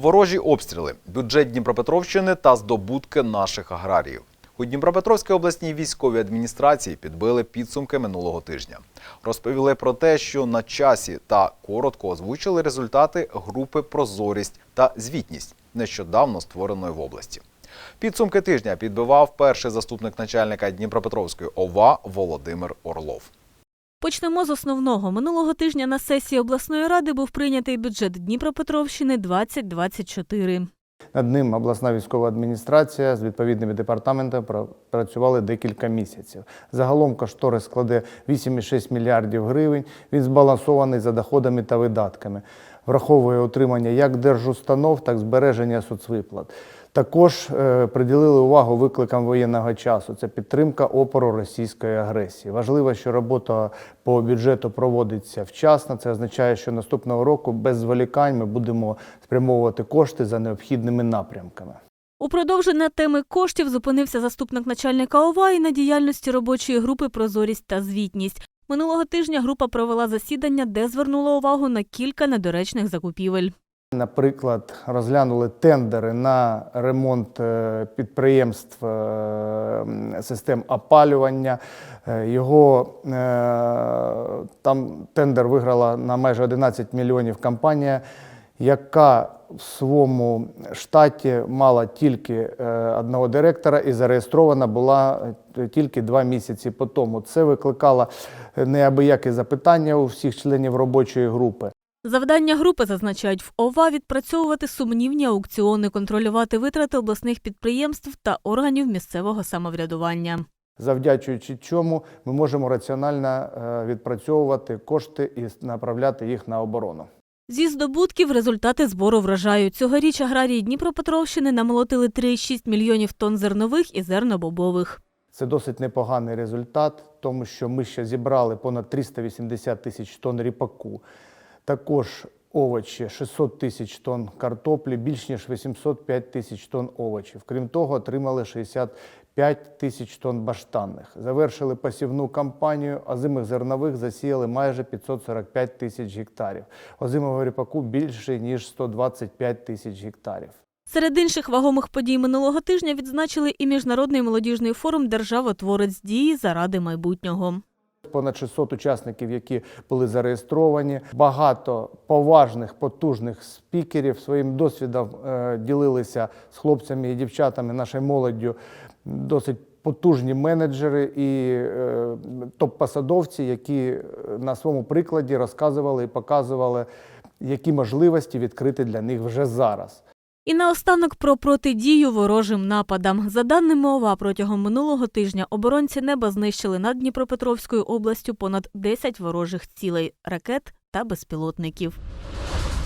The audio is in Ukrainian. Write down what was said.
Ворожі обстріли, бюджет Дніпропетровщини та здобутки наших аграріїв. У Дніпропетровській обласній військовій адміністрації підбили підсумки минулого тижня. Розповіли про те, що на часі та коротко озвучили результати групи Прозорість та звітність нещодавно створеної в області. Підсумки тижня підбивав перший заступник начальника Дніпропетровської ОВА Володимир Орлов. Почнемо з основного. Минулого тижня на сесії обласної ради був прийнятий бюджет Дніпропетровщини 2024. Над ним обласна військова адміністрація з відповідними департаментами працювали декілька місяців. Загалом кошторис складе 8,6 мільярдів гривень. Він збалансований за доходами та видатками, враховує утримання як держустанов, так і збереження соцвиплат. Також е, приділили увагу викликам воєнного часу. Це підтримка опору російської агресії. Важливо, що робота по бюджету проводиться вчасно. Це означає, що наступного року без зволікань ми будемо спрямовувати кошти за необхідними напрямками. У продовження теми коштів зупинився заступник начальника ОВА і на діяльності робочої групи Прозорість та звітність. Минулого тижня група провела засідання, де звернула увагу на кілька недоречних закупівель. Наприклад, розглянули тендери на ремонт е, підприємств е, систем опалювання. Е, Його там тендер виграла на майже 11 мільйонів компанія, яка в своєму штаті мала тільки одного директора і зареєстрована була тільки два місяці по тому. Це викликало неабиякі запитання у всіх членів робочої групи. Завдання групи зазначають в ОВА відпрацьовувати сумнівні аукціони, контролювати витрати обласних підприємств та органів місцевого самоврядування. завдячуючи чому ми можемо раціонально е, відпрацьовувати кошти і направляти їх на оборону. Зі здобутків результати збору вражають. Цьогоріч аграрії Дніпропетровщини намолотили 3,6 мільйонів тонн зернових і зернобобових. Це досить непоганий результат, тому що ми ще зібрали понад 380 тисяч тонн ріпаку. Також овочі 600 тисяч тонн картоплі, більш ніж 805 тисяч тонн овочів. Крім того, отримали 65 тисяч тонн баштанних. Завершили посівну кампанію, озимих зернових засіяли майже 545 тисяч гектарів. Озимого ріпаку більше ніж 125 тисяч гектарів. Серед інших вагомих подій минулого тижня відзначили і міжнародний молодіжний форум Державотворець дії заради майбутнього. Понад 600 учасників, які були зареєстровані. Багато поважних, потужних спікерів своїм досвідом е, ділилися з хлопцями і дівчатами, нашою молоддю. Досить потужні менеджери і е, топ-посадовці, які е, на своєму прикладі розказували і показували, які можливості відкрити для них вже зараз. І наостанок про протидію ворожим нападам. За даними ОВА, протягом минулого тижня оборонці неба знищили над Дніпропетровською областю понад 10 ворожих цілей ракет та безпілотників.